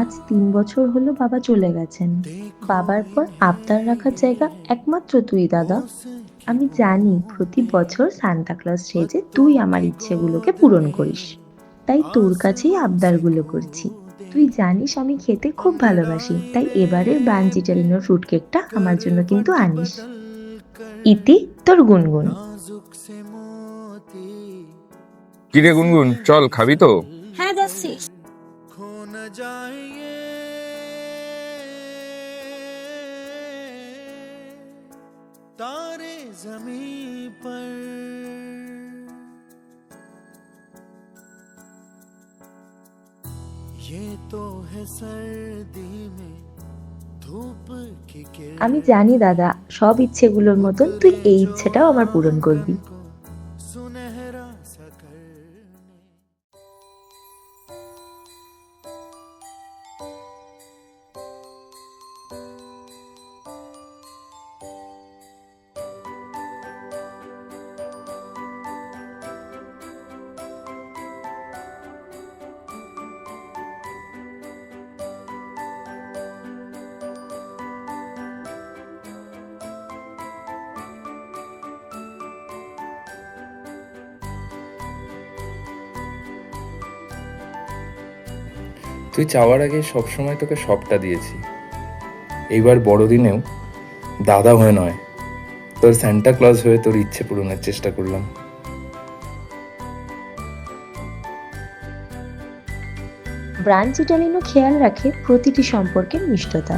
আজ তিন বছর হলো বাবা চলে গেছেন। বাবার পর আবদার রাখার জায়গা একমাত্র তুই দাদা। আমি জানি প্রতি বছর সান্তা ক্লজ সেজে তুই আমার ইচ্ছেগুলোকে পূরণ করিস। তাই তোর কাছেই আবদারগুলো করছি। তুই জানিস আমি খেতে খুব ভালোবাসি তাই এবারের ব্রাঞ্চিটালিনোর ফ্রুট কেকটা আমার জন্য কিন্তু আনিস। ইতি তোর গুনগুন। কিরে গুনগুন চল খাবি তো? হ্যাঁ যাচ্ছি। तारे जमीन पर ये तो है सर्दी में धूप की किरण আমি জানি দাদা সব ইচ্ছেগুলোর মতন তুই এই ইচ্ছেটাও আমার পূরণ করবি তুই চাওয়ার আগে সবসময় তোকে সবটা দিয়েছি। এইবার বড়দিনেও দাদা হয়ে নয়, তোর স্যান্টা ক্লজ হয়ে তোর ইচ্ছে পূরণের চেষ্টা করলাম। ব্রাঞ্চ ইটালিনো খেয়াল রাখে প্রতিটি সম্পর্কের মিষ্টতা।